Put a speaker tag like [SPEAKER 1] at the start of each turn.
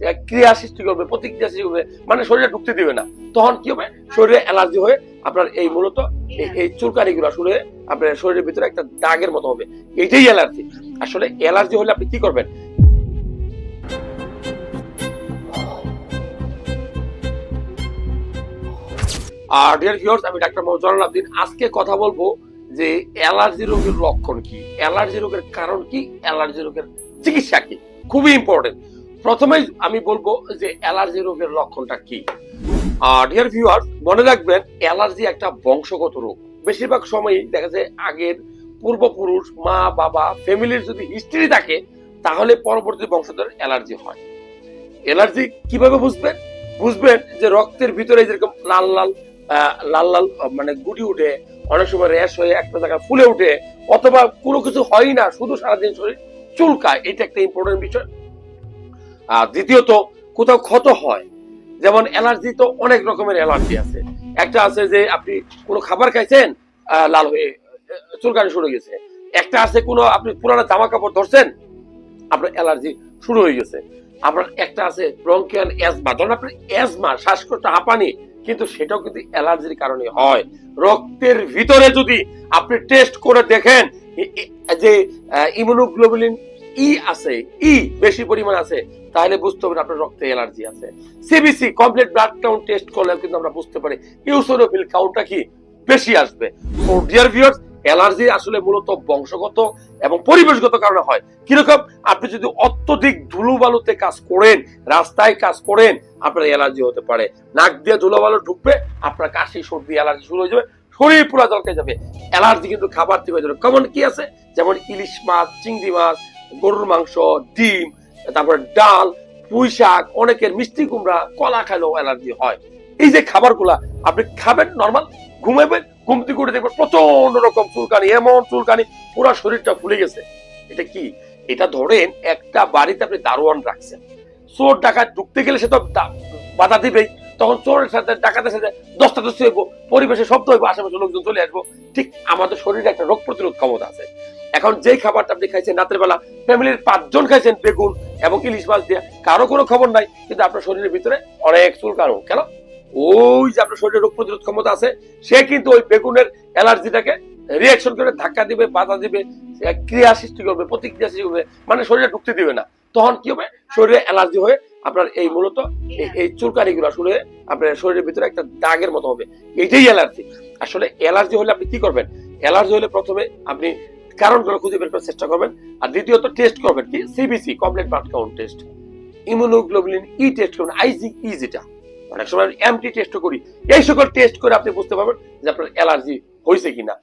[SPEAKER 1] ক্রিয়া সৃষ্টি করবে, প্রতিক্রিয়া সৃষ্টি করবে মানে শরীরে ঢুকতে দিবে না। তখন কি হবে? শরীরে অ্যালার্জি হয়ে আপনার এই মূলত এই- চুলকানি গুলো হয়ে আপনার শরীরের ভিতরে একটা দাগের মতো হবে। এইটাই অ্যালার্জি। আসলে অ্যালার্জি হলে আপনি কি করবেন? আর ডিয়ার ভিউয়ার্স আমি ডাক্তার মোহাম্মদ জলাল আব্দিন। আজকে কথা বলব যে অ্যালার্জি রোগের লক্ষণ কি? অ্যালার্জি রোগের কারণ কি? অ্যালার্জি রোগের চিকিৎসা কি? খুবই ইম্পর্টেন্ট প্রথমেই আমি বলব যে অ্যালার্জি রোগের লক্ষণটা কি? আর ডিয়ার ভিউয়ার্স মনে রাখবেন অ্যালার্জি একটা বংশগত রোগ। বেশিরভাগ সময়ই দেখা যায় আগের পূর্বপুরুষ, মা, বাবা ফ্যামিলির যদি হিস্ট্রি থাকে, তাহলে পরবর্তী বংশধর অ্যালার্জি হয়। অ্যালার্জি কীভাবে বুঝবেন? বুঝবেন যে রক্তের ভিতরে যেরকম লাল লাল লাল লাল মানে গুটি উঠে, অনেক সময় র্যাশ হয়ে একটা জায়গায় ফুলে উঠে, অথবা কোনো কিছু হয় না, শুধু সারাদিন শরীর চুলকায়, এটা একটা ইম্পর্টেন্ট বিষয়। আর দ্বিতীয়ত, কোথাও ক্ষত হয়। যেমন অ্যালার্জি তো অনেক রকমের অ্যালার্জি আছে। একটা আছে যে আপনি কোনো খাবার খাইছেন লাল হয়ে চুলকানি শুরু গেছে। একটা আছে কোনো আপনি পুরানো জামা কাপড় ধরছেন, আপনার অ্যালার্জি শুরু হয়ে গেছে। আপনার একটা আছে ব্রঙ্কিয়াল অ্যাজমা। ধরুন আপনার অ্যাজমা, শ্বাসকষ্ট, হাঁপানি, কিন্তু সেটাও কিন্তু অ্যালার্জির কারণে হয়। রক্তের ভিতরে যদি আপনি টেস্ট করে দেখেন যে ইমিউনোগ্লোবুলিন ই আছে, ই বেশি পরিমাণ আছে, তাহলে বুঝতে হবে আপনার রক্তে অ্যালার্জি আছে। CBC complete blood count test করলে কিন্তু আমরা বুঝতে পারি ইউসোনোফিল কাউন্টটা কি বেশি আসবে। তো ডিয়ার ভিউয়ার্স অ্যালার্জি আসলে মূলত বংশগত এবং পরিবেশগত কারণে হয়। কীরকম? আপনি যদি অত্যধিক ধুলোবালুতে কাজ করেন, রাস্তায় কাজ করেন, আপনার অ্যালার্জি হতে পারে। নাক দিয়ে ধুলোবালু ঢুকবে, আপনার কাশি, সর্দি, অ্যালার্জি শুরু হয়ে যাবে, শরীর পুরো জলকে যাবে। অ্যালার্জি কিন্তু খাবার থেকে হয়ে যাবে। কেমন কি আছে? যেমন ইলিশ মাছ, চিংড়ি মাছ গরুর মাংস, ডিম, তারপরে ডাল, পুঁই শাক, অনেকের মিষ্টি কুমড়া, কলা খাইলেও অ্যালার্জি হয়। এই যে খাবারগুলা, আপনি খাবেন নর্মাল ঘুমাবেন ঘুম থেকে উঠে দেখবেন প্রচণ্ড রকম চুলকানি, এমন চুলকানি, পুরো শরীরটা ফুলে গেছে। এটা কি? এটা ধরেন একটা বাড়িতে আপনি দারোয়ান রাখছেন। চোর ডাকাত ঢুকতে গেলে সে তো বাধা দিবেই। তখন চোরের সাথে, ডাকাতের সাথে দশটা দশটি হইব, পরিবেশে শব্দ হইব, আশেপাশে লোকজন চলে আসব। ঠিক আমাদের শরীরে একটা রোগ প্রতিরোধ ক্ষমতা আছে। এখন যেই খাবারটা আপনি খাইছেন রাতের বেলা, ফ্যামিলির পাঁচজন খাইছেন বেগুন এবং ইলিশ মাছ দিয়ে, কারও কোনো খবর নাই, কিন্তু আপনার শরীরের ভিতরে অনেক চুলকানো, কেন? ওই যে আপনার শরীরে রোগ প্রতিরোধ ক্ষমতা আছে, সে কিন্তু ওই বেগুনের অ্যালার্জিটাকে রিয়াকশন করে ধাক্কা দিবে, বাধা দিবে ক্রিয়া সৃষ্টি করবে, প্রতিক্রিয়া সৃষ্টি করবে মানে শরীরে ঢুকতে দিবে না। তখন কি হবে? শরীরে অ্যালার্জি হয়ে আপনার এই মূলত এই- এই চুলকানি গুলো শুরু আপনার শরীরের ভিতরে একটা দাগের মতো হবে। এইটাই অ্যালার্জি। আসলে অ্যালার্জি হলে আপনি কি করবেন? অ্যালার্জি হলে প্রথমে আপনি কারণগুলো খুঁজে বের করার চেষ্টা করবেন। আর দ্বিতীয়ত টেস্ট করবেন কি? CBC complete blood count test immunoglobulin E test করবেন আইজি ই যেটা। অনেক সময় এমটি টেস্ট করি। এই সকল টেস্ট করে আপনি বুঝতে পারবেন যে আপনার অ্যালার্জি হয়েছে কিনা।